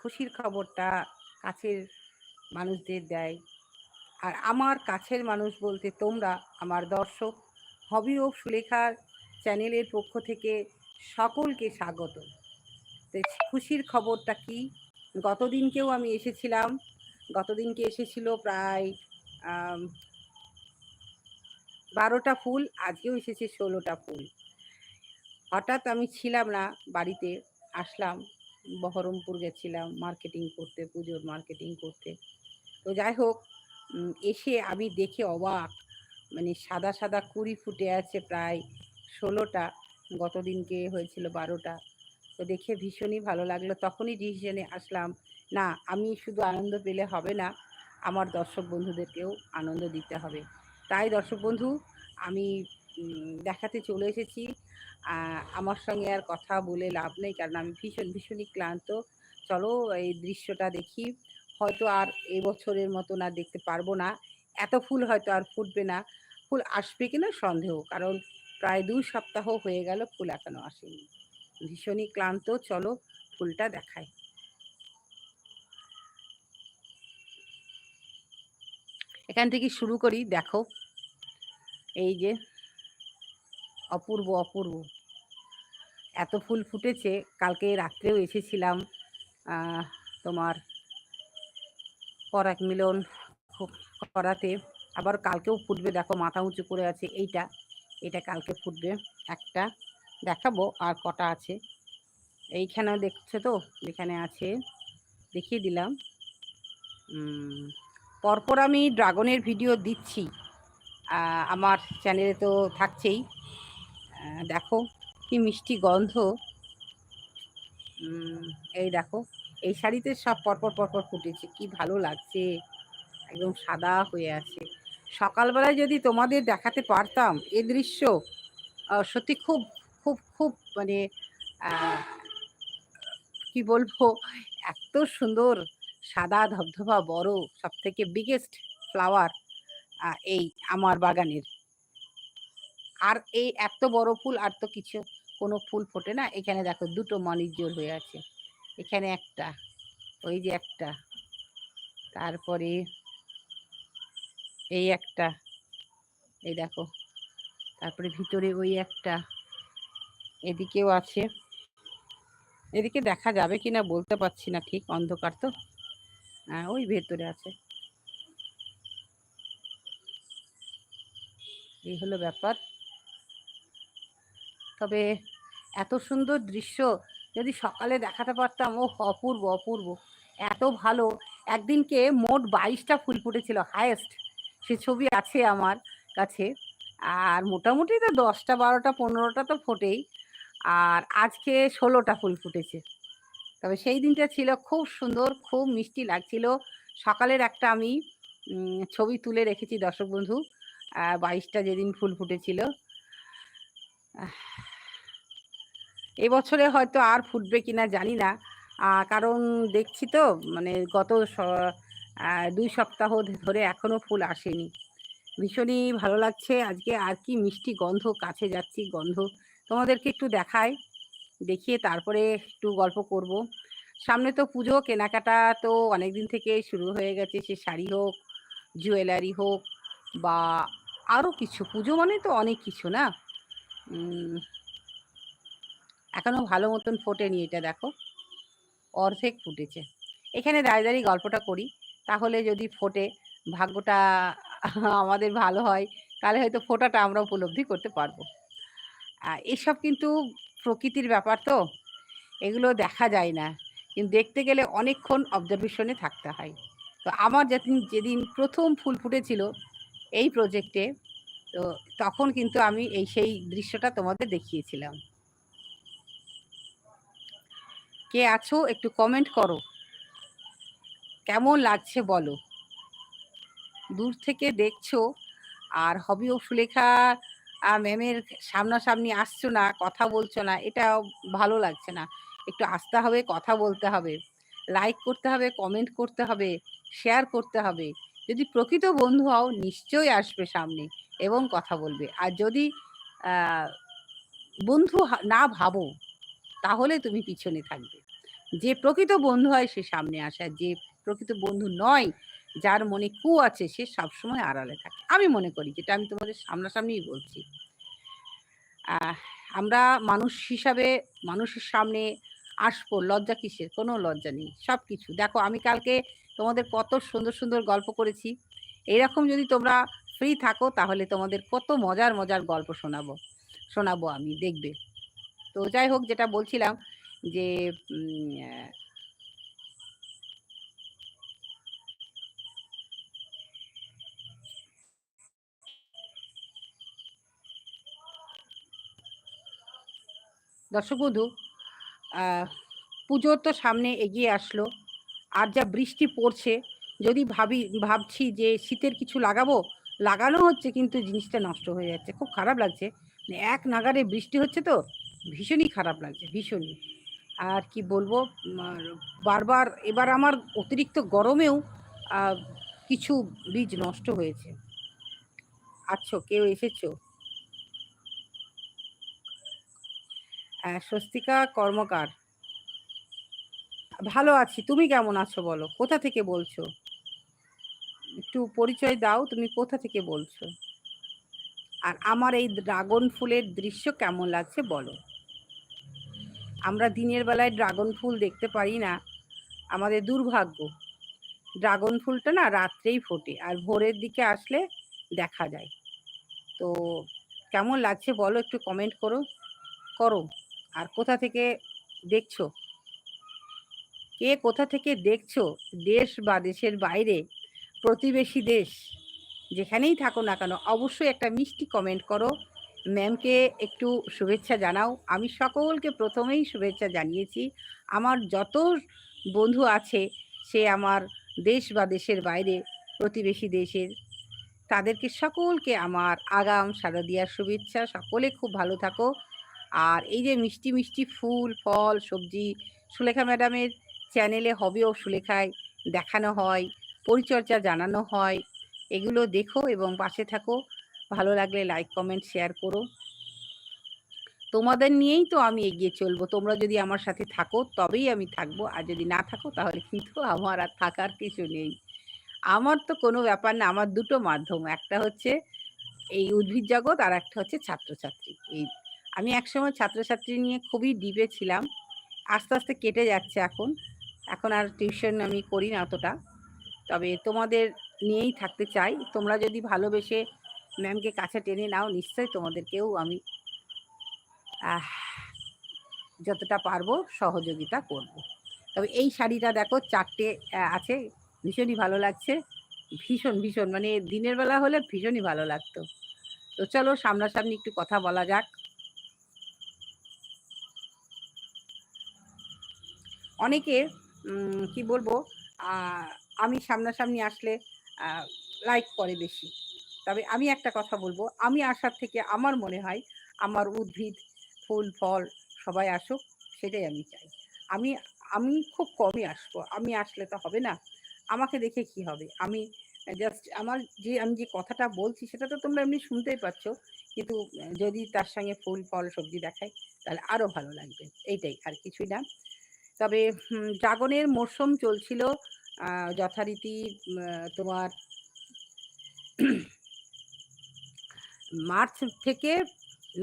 খুশির খবরটা কাছের মানুষদের দেয়। আর আমার কাছের মানুষ বলতে তোমরা, আমার দর্শক হবি ও সুলেখার চ্যানেলের পক্ষ থেকে সকলকে স্বাগত। খুশির খবরটা কি? গতদিনকেও আমি এসেছিলাম। গতদিনকে এসেছিল প্রায় বারোটা ফুল, আজকেও এসেছে ষোলোটা ফুল। হঠাৎ আমি ছিলাম না, বাড়িতে আসলাম। বহরমপুর গেছিলাম মার্কেটিং করতে, পুজোর মার্কেটিং করতে। তো যাই হোক এসে আমি দেখে অবাক। মানে সাদা সাদা কুড়ি ফুটে আছে প্রায় ষোলোটা, গতদিনকে হয়েছিল বারোটা। তো দেখে ভীষণই ভালো লাগল। তখনই ডিসিশনে আসলাম, না, আমি শুধু আনন্দ পেলে হবে না, আমার দর্শক বন্ধুদেরকেও আনন্দ দিতে হবে। তাই দর্শক বন্ধু, আমি দেখাতে চলে এসেছি। আমার সঙ্গে আর কথা বলে লাভ নেই, কারণ আমি ভীষণ, ভীষণই ক্লান্ত। চলো এই দৃশ্যটা দেখি। হয়তো আর এবছরের মতন আর দেখতে পারব না। এত ফুল হয়তো আর ফুটবে না। ফুল আসবে কিনা সন্দেহ, কারণ প্রায় দুই সপ্তাহ হয়ে গেল ফুল এখনও আসেনি। ভীষণই ক্লান্ত, চলো ফুলটা দেখায় এখান থেকে শুরু করি, দেখো। এই যে অপূর্ব অপূর্ব। এত ফুল ফুটেছে, কালকে রাত্রেও এসেছিলাম তোমার পরাগ মিলন করাতে। আবার কালকেও ফুটবে, দেখো মাথা উঁচু করে আছে এইটা, এটা কালকে ফুটবে একটা। দেখাবো আর কটা আছে। এইখানে দেখছে তো এখানে আছে, দেখিয়ে দিলাম। পরপর আমি ড্রাগনের ভিডিও দিচ্ছি। আমার চ্যানেলে তো থাকছেই। দেখো কি মিষ্টি গন্ধ। এই দেখো, এই শাড়িতে সব পরপর পরপর ফুটেছে, কি ভালো লাগছে। একদম সাদা হয়ে আছে। সকালবেলায় যদি তোমাদের দেখাতে পারতাম এ দৃশ্য সত্যি খুব খুব খুব মানে কি বলব, এত সুন্দর, সাদা ধবধবা বড় সব থেকে বিগেস্ট ফ্লাওয়ার এই আমার বাগানের। আর এই এত বড় ফুল আর তো কিছু, কোনো ফুল ফোটে না। এখানে দেখো দুটো মনির জোর হয়ে আছে। এখানে একটা, ওই যে একটা। তারপরে এই একটা, এই দেখো। তারপরে ভিতরে ওই একটা, এদিকেও আছে। এদিকে দেখা যাবে কি না বলতে পারছি না, ঠিক অন্ধকার তো। হ্যাঁ ওই ভেতরে আছে। এই হলো ব্যাপার। তবে এত সুন্দর দৃশ্য যদি সকালে দেখাতে পারতাম ও অপূর্ব অপূর্ব। এত ভালো। একদিনকে মোট বাইশটা ফুল ফুটেছিল হায়েস্ট সে ছবি আছে আমার কাছে। আর মোটামুটি তো দশটা, বারোটা, পনেরোটা তো ফোটেই। আর আজকে ষোলোটা ফুল ফুটেছে। তবে সেই দিনটা ছিল খুব সুন্দর, খুব মিষ্টি লাগছিল। সকালের একটা আমি ছবি তুলে রেখেছি দর্শক বন্ধু। বাইশটা যেদিন ফুল ফুটেছিল এবছরে হয়তো আর ফুটবে কিনা জানি না। কারণ দেখছি তো মানে গত দুই সপ্তাহ ধরে এখনও ফুল আসেনি। ভীষণই ভালো লাগছে। আজকে আর কি মিষ্টি গন্ধ, কাছে যাচ্ছি গন্ধ। তোমাদেরকে একটু দেখাই, দেখিয়ে তারপরে একটু গল্প করব। সামনে তো পুজো, কেনাকাটা তো অনেক দিন থেকে শুরু হয়ে গেছে। সে শাড়ি হোক, জুয়েলারি হোক বা আরও কিছু। পুজো মানে তো অনেক কিছু না? এখনও ভালো মতন ফোটেনি এটা, দেখো। অর্ধেক ফুটেছে। এখানে দাঁড়িয়ে দাঁড়িয়ে গল্পটা করি। তাহলে যদি ফোটে, ভাগ্যটা আমাদের ভালো হয়, তাহলে হয়তো ফোটাটা আমরা উপলব্ধি করতে পারব। এসব কিন্তু প্রকৃতির ব্যাপার তো, এগুলো দেখা যায় না। কিন্তু দেখতে গেলে অনেকক্ষণ অবজারভেশনে থাকতে হয়। তো আমার যেদিন যেদিন প্রথম ফুল ফুটেছিল এই প্রজেক্টে তো তখন কিন্তু আমি এই সেই দৃশ্যটা তোমাদের দেখিয়েছিলাম। কে আছো একটু কমেন্ট করো। কেমন লাগছে বলো। দূর থেকে দেখছ। আর হবি ও সুলেখা ম্যামের সামনাসামনি আসছো না, কথা বলছো না এটা ভালো লাগছে না। একটু আসতে হবে, কথা বলতে হবে। লাইক করতে হবে কমেন্ট করতে হবে শেয়ার করতে হবে। যদি প্রকৃত বন্ধু হও, নিশ্চয়ই আসবে সামনে। এবং কথা বলবে। আর যদি বন্ধু না ভাবো, তাহলে তুমি পিছনে থাকবে। যে প্রকৃত বন্ধু হয় সে সামনে আসে, আর যে প্রকৃত বন্ধু নয়, যার মনে কু আছে, সে সবসময় আড়ালে থাকে। আমি মনে করি, যেটা আমি তোমাদের সামনাসামনিই বলছি। আমরা মানুষ হিসাবে, মানুষের সামনে আসব, লজ্জা কিসের? কোনো লজ্জা নেই সব কিছু দেখো, আমি কালকে তোমাদের কত সুন্দর সুন্দর গল্প করেছি। এইরকম যদি তোমরা ফ্রি থাকো, তাহলে তোমাদের কত মজার মজার গল্প শোনাবো শোনাবো আমি, দেখবে। তো যাই হোক যেটা বলছিলাম যে দর্শক বন্ধু পুজোর তো সামনে এগিয়ে আসলো, আর যা বৃষ্টি পড়ছে, যদি ভাবি, ভাবছি যে শীতের কিছু লাগাবো লাগানো হচ্ছে, কিন্তু জিনিসটা নষ্ট হয়ে যাচ্ছে। খুব খারাপ লাগছে। মানে এক নাগারে বৃষ্টি হচ্ছে তো, ভীষণই খারাপ লাগছে, ভীষণই। আর কি বলব বারবার, এবার আমার অতিরিক্ত গরমেও কিছু বীজ নষ্ট হয়েছে। আছো, কেউ এসেছ? স্বস্তিকা কর্মকার। ভালো আছি, তুমি কেমন আছো বলো? কোথা থেকে বলছো? একটু পরিচয় দাও, তুমি কোথা থেকে বলছো? আর আমার এই ড্রাগন ফুলের দৃশ্য কেমন লাগছে বলো। আমরা দিনের বেলায় ড্রাগন ফুল দেখতে পারি না, আমাদের দুর্ভাগ্য। ড্রাগন ফুলটা না রাত্রেই ফোটে আর ভোরের দিকে আসলে দেখা যায়। তো কেমন লাগছে বলো, একটু কমেন্ট করো করো। আর কোথা থেকে দেখছ? কে কোথা থেকে দেখছ? দেশ বা দেশের বাইরে প্রতিবেশী দেশ যেখানেই থাকো না কেন, অবশ্যই একটা মিষ্টি কমেন্ট করো। ম্যামকে একটু শুভেচ্ছা জানাও। আমি সকলকে প্রথমেই শুভেচ্ছা জানিয়েছি। আমার যত বন্ধু আছে, সে আমার দেশ বা দেশের বাইরে প্রতিবেশী দেশের, তাদেরকে সকলকে আমার আগাম শারদিয়ার শুভেচ্ছা। সকলে খুব ভালো থাকো। আর এই যে মিষ্টি মিষ্টি ফুল, ফল, সবজি সুলেখা ম্যাডামের চ্যানেলে হবেও সুলেখায় দেখানো হয়। পরিচর্যা জানানো হয়। এগুলো দেখো এবং পাশে থাকো। ভালো লাগলে লাইক কমেন্ট শেয়ার করো। তোমাদের নিয়েই তো আমি এগিয়ে চলবো। তোমরা যদি আমার সাথে থাকো, তবেই আমি থাকব। আর যদি না থাকো, তাহলে কিন্তু আমার আর থাকার কিছু নেই। আমার তো কোনো ব্যাপার না, আমার দুটো মাধ্যম। একটা হচ্ছে এই উদ্ভিদ জগৎ আর একটা হচ্ছে ছাত্রছাত্রী। এই আমি একসময় ছাত্রছাত্রী নিয়ে খুবই ডিপে ছিলাম। আস্তে আস্তে কেটে যাচ্ছে এখন। এখন আর টিউশন আমি করি না অতটা। তবে তোমাদের নিয়েই থাকতে চাই। তোমরা যদি ভালোবেসে ম্যামকে কাছে টেনে নাও, নিশ্চয়ই তোমাদেরকেও আমি যতটা পারব সহযোগিতা করব। তবে এই শাড়িটা দেখো, চারটে আছে, ভীষণই ভালো লাগছে। ভীষণ ভীষণ মানে দিনের বেলা হলে ভীষণই ভালো লাগতো। তো চলো, সামনাসামনি একটু কথা বলা যাক। অনেকে কি বলব আমি সামনাসামনি আসলে লাইক করে বেশি। তবে আমি একটা কথা বলব, আমি আসার থেকে আমার মনে হয়, আমার উদ্ভিদ, ফুল, ফল সবাই আসুক, সেটাই আমি চাই। আমি আমি খুব কমই আসব, আমি আসলে তো হবে না। আমাকে দেখে কি হবে? আমি জাস্ট আমার যে, আমি যে কথাটা বলছি, সেটা তো তোমরা এমনি শুনতেই পাচ্ছ। কিন্তু, যদি তার সঙ্গে ফুল, ফল, সবজি দেখাই, তাহলে আরও ভালো লাগবে। এইটাই আর কিছুই না। তবে ড্রাগনের মরশুম চলছিল যথারীতি তোমার মার্চ থেকে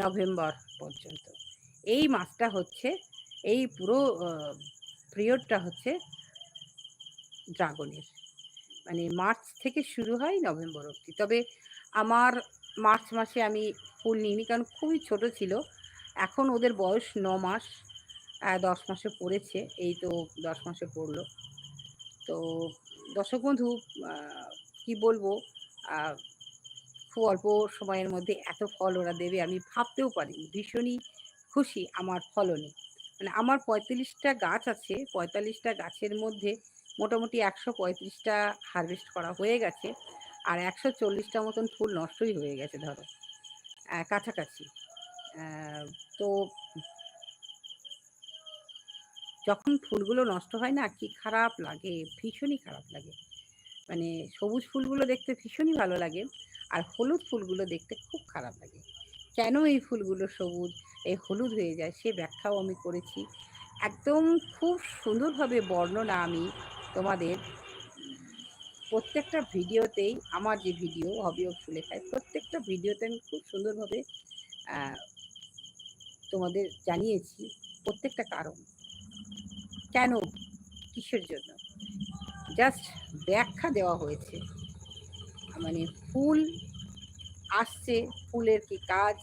নভেম্বর পর্যন্ত। এই মাসটা হচ্ছে, এই পুরো পিরিয়ডটা হচ্ছে ড্রাগনের। মানে মার্চ থেকে শুরু হয় নভেম্বর অবধি। তবে আমার মার্চ মাসে আমি ফুল নিইনি, কারণ খুবই ছোট ছিল। এখন ওদের বয়স ন মাস দশ মাসে পড়েছে। এই তো দশ মাসে পড়ল। তো দর্শক বন্ধু কি বলব? খুব অল্প সময়ের মধ্যে এত ফল ওরা দেবে আমি ভাবতেও পারি ভীষণই খুশি আমার ফলনে। মানে আমার পঁয়তাল্লিশটা গাছ আছে, পঁয়তাল্লিশটা গাছের মধ্যে মোটামুটি একশো পঁয়ত্রিশটা হারভেস্ট করা হয়ে গেছে আর একশো চল্লিশটা মতন ফুল নষ্টই হয়ে গেছে ধরো। কাছাকাছি। তো যখন ফুলগুলো নষ্ট হয় না, কি খারাপ লাগে? ভীষণই খারাপ লাগে। মানে সবুজ ফুলগুলো দেখতে ভীষণই ভালো লাগে আর হলুদ ফুলগুলো দেখতে খুব খারাপ লাগে। কেন এই ফুলগুলো সবুজ? এই হলুদ হয়ে যায়, সে ব্যাখ্যাও আমি করেছি। একদম খুব সুন্দরভাবে বর্ণনা আমি তোমাদের প্রত্যেকটা ভিডিওতেই, আমার যে ভিডিও, হবি অফ সুলেখায়, প্রত্যেকটা ভিডিওতে আমি খুব সুন্দরভাবে তোমাদের জানিয়েছি প্রত্যেকটা কারণ। কেন কিসের জন্য? জাস্ট ব্যাখ্যা দেওয়া হয়েছে। মানে ফুল আসছে, ফুলের কি কাজ?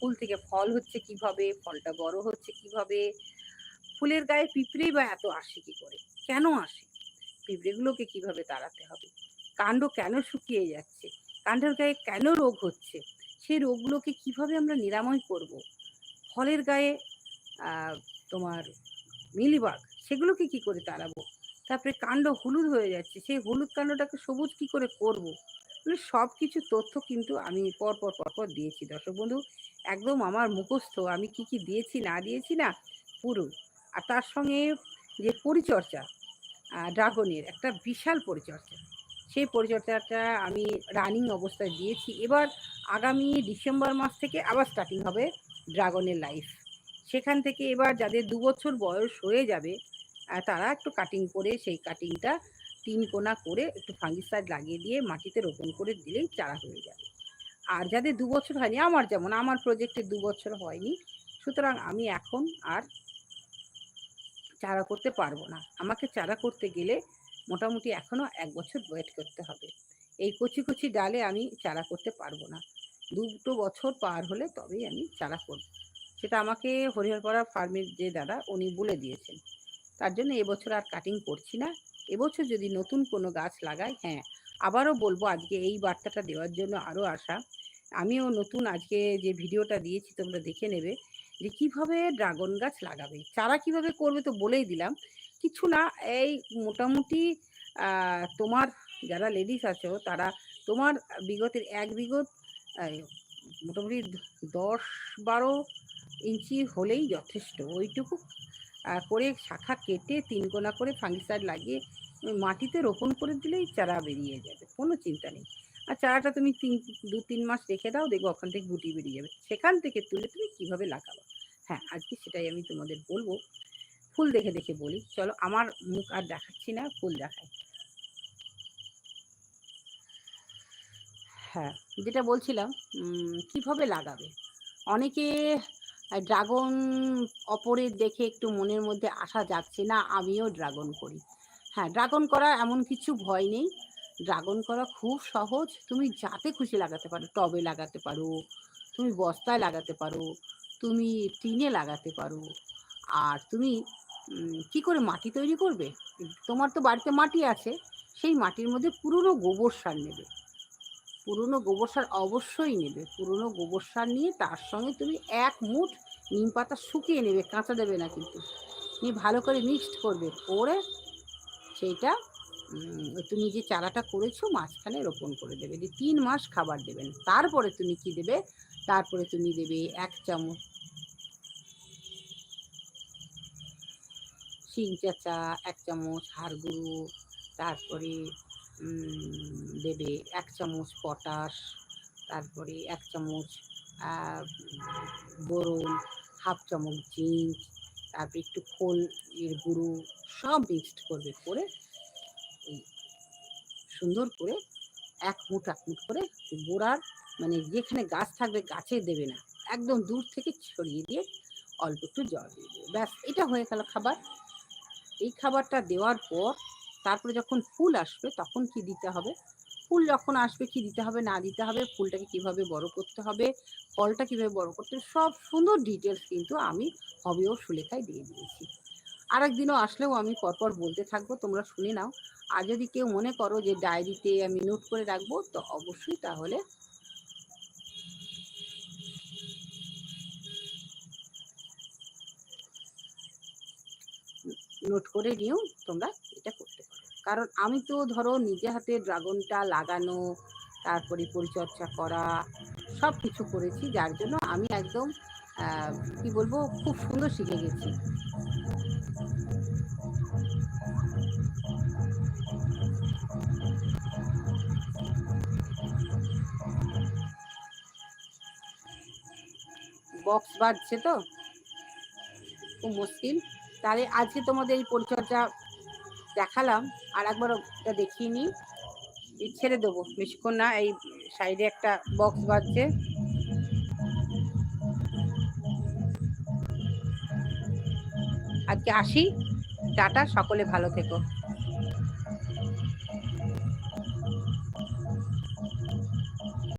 ফুল থেকে ফল হচ্ছে কীভাবে? ফলটা বড় হচ্ছে কীভাবে? ফুলের গায়ে পিঁপড়েই বা এত আসে কি করে? কেন আসে? পিঁপড়েগুলোকে কীভাবে তাড়াতে হবে? কাণ্ড কেন শুকিয়ে যাচ্ছে? কাণ্ডের গায়ে কেন রোগ হচ্ছে? সেই রোগগুলোকে কীভাবে আমরা নিরাময় করব? ফলের গায়ে তোমার মিলিবাগ সেগুলোকে কি করে তাড়াবো? তারপরে কাণ্ড হলুদ হয়ে যাচ্ছে, সেই হলুদ কাণ্ডটাকে সবুজ কি করে করব? মানে সব কিছু তথ্য কিন্তু আমি পরপর পরপর দিয়েছি। দর্শক বন্ধু, একদম আমার মুখস্থ। আমি কি কি দিয়েছি, না দিয়েছি না, পুরো। আর তার সঙ্গে যে পরিচর্যা ড্রাগনের একটা বিশাল পরিচর্যা। সেই পরিচর্যাটা আমি রানিং অবস্থায় দিয়েছি। এবার আগামী ডিসেম্বর মাস থেকে আবার স্টার্টিং হবে ড্রাগনের লাইফ। সেখান থেকে এবার যাদের দু বছর বয়স হয়ে যাবে তারা একটু কাটিং করে সেই কাটিংটা তিন কোনা করে একটু ফাঙ্গিসাইড লাগিয়ে দিয়ে মাটিতে রোপণ করে দিলেই চারা হয়ে যাবে। আর যাদের দু বছর হয়নি, আমার যেমন, আমার প্রজেক্টে দু বছর হয়নি। সুতরাং আমি এখন আর চারা করতে পারব না। আমাকে চারা করতে গেলে মোটামুটি এখনও এক বছর ওয়েট করতে হবে। এই কচি কচি ডালে আমি চারা করতে পারব না। দুটো বছর পার হলে তবেই আমি চারা করব। সেটা আমাকে হরিহরপাড়া ফার্মের যে দাদা, উনি বলে দিয়েছেন। তার জন্য এবছর আর কাটিং করছি না। এবছর যদি নতুন কোনো গাছ লাগাই হ্যাঁ আবারও বলব আজকে এই বার্তাটা দেওয়ার জন্য আরও আশা। আমিও নতুন আজকে যে ভিডিওটা দিয়েছি, তোমরা দেখে নেবে যে কীভাবে ড্রাগন গাছ লাগাবে, চারা কীভাবে করবে তো বলেই দিলাম। কিছু না, এই মোটামুটি তোমার যারা লেডিস আছো, তারা তোমার বিগতের এক বিগত মোটামুটি দশ বারো ইঞ্চি হলেই যথেষ্ট। ওইটুকু করে শাখা কেটে তিন কোনা করে ফাঙ্গিসাইড লাগিয়ে মাটিতে রোপণ করে দিলেই চারা বেরিয়ে যাবে, কোনো চিন্তা নেই। আর চারাটা তুমি তিন, দু, তিন মাস রেখে দাও, দেখব ওখান থেকে গুটি বেরিয়ে যাবে। সেখান থেকে তুলে তুমি কীভাবে লাগাবো? হ্যাঁ আজকে সেটাই আমি তোমাদের বলব। ফুল দেখে দেখে বলি। চলো, আমার মুখ আর দেখাচ্ছি না, ফুল দেখাই। হ্যাঁ যেটা বলছিলাম কীভাবে লাগাবে? অনেকে ড্রাগন অপরের দেখে একটু মনের মধ্যে আশা যাচ্ছে না আমিও ড্রাগন করি। হ্যাঁ ড্রাগন করা এমন কিছু ভয় নেই। ড্রাগন করা খুব সহজ। তুমি যাতে খুশি লাগাতে পারো, টবে লাগাতে পারো, তুমি বস্তায় লাগাতে পারো, তুমি টিনে লাগাতে পারো। আর তুমি কি করে মাটি তৈরি করবে? তোমার তো বাড়িতে মাটি আছে, সেই মাটির মধ্যে পুরনো গোবর সার নেবে। পুরনো গোবর সার অবশ্যই নেবে। পুরনো গোবর সার নিয়ে তার সঙ্গে তুমি এক মুঠ নিম পাতা শুকিয়ে নেবে, কাঁচা দেবে না কিন্তু। নিয়ে ভালো করে মিক্সড করবে, করে সেইটা তুমি যে চারাটা করেছ মাঝখানে রোপণ করে দেবে। দিয়ে তিন মাস খাবার দেবেন তারপরে তুমি কি দেবে? তারপরে তুমি দেবে এক চামচ শিং চাচা এক চামচ হাড় গুঁড়ো তারপরে দেবে এক চামচ পটাশ, তারপরে এক চামচ বোরন হাফ চামচ জিঙ্ক তারপরে একটু খোল এর গুঁড়ো, সব মিক্সড করবে করে সুন্দর করে এক মুঠ এক মুঠ করে গোড়ার মানে যেখানে গাছ থাকবে গাছে দেবে না, একদম দূর থেকে ছড়িয়ে দিয়ে অল্প একটু জল দিয়ে দেবে। ব্যাস, এটা হয়ে গেল খাবার। এই খাবারটা দেওয়ার পর তারপরে যখন ফুল আসবে তখন কি দিতে হবে? ফুল যখন আসবে কি দিতে হবে, না দিতে হবে, ফুলটাকে কীভাবে বড় করতে হবে, ফলটা কীভাবে বড় করতে হবে, সব সুন্দর ডিটেলস কিন্তু আমি হবেও সুলেখায় দিয়ে দিয়েছি। আর একদিনও আসলেও আমি পরপর বলতে থাকব, তোমরা শুনে নাও। আর যদি কেউ মনে করো যে ডায়েরিতে আমি নোট করে রাখব, তো অবশ্যই তাহলে নোট করে নিয়েও তোমরা এটা করতে কারণ আমি তো ধরো নিজে হাতে ড্রাগনটা লাগানো, তারপরে পরিচর্যা করা সব কিছু করেছি, যার জন্য আমি একদম কি বলব, খুব সুন্দর শিখে গেছি। বক্স বাজছে তো? খুব মুশকিল। তাহলে আজকে তোমাদের এই পরিচর্যা দেখালাম। আর একবার ওটা দেখিয়ে নিই। ছেড়ে দেবো, বেশিক্ষণ না, এই সাইডে একটা বক্স বাজছে। আজকে আসি, টাটা, সকলে ভালো থেকো।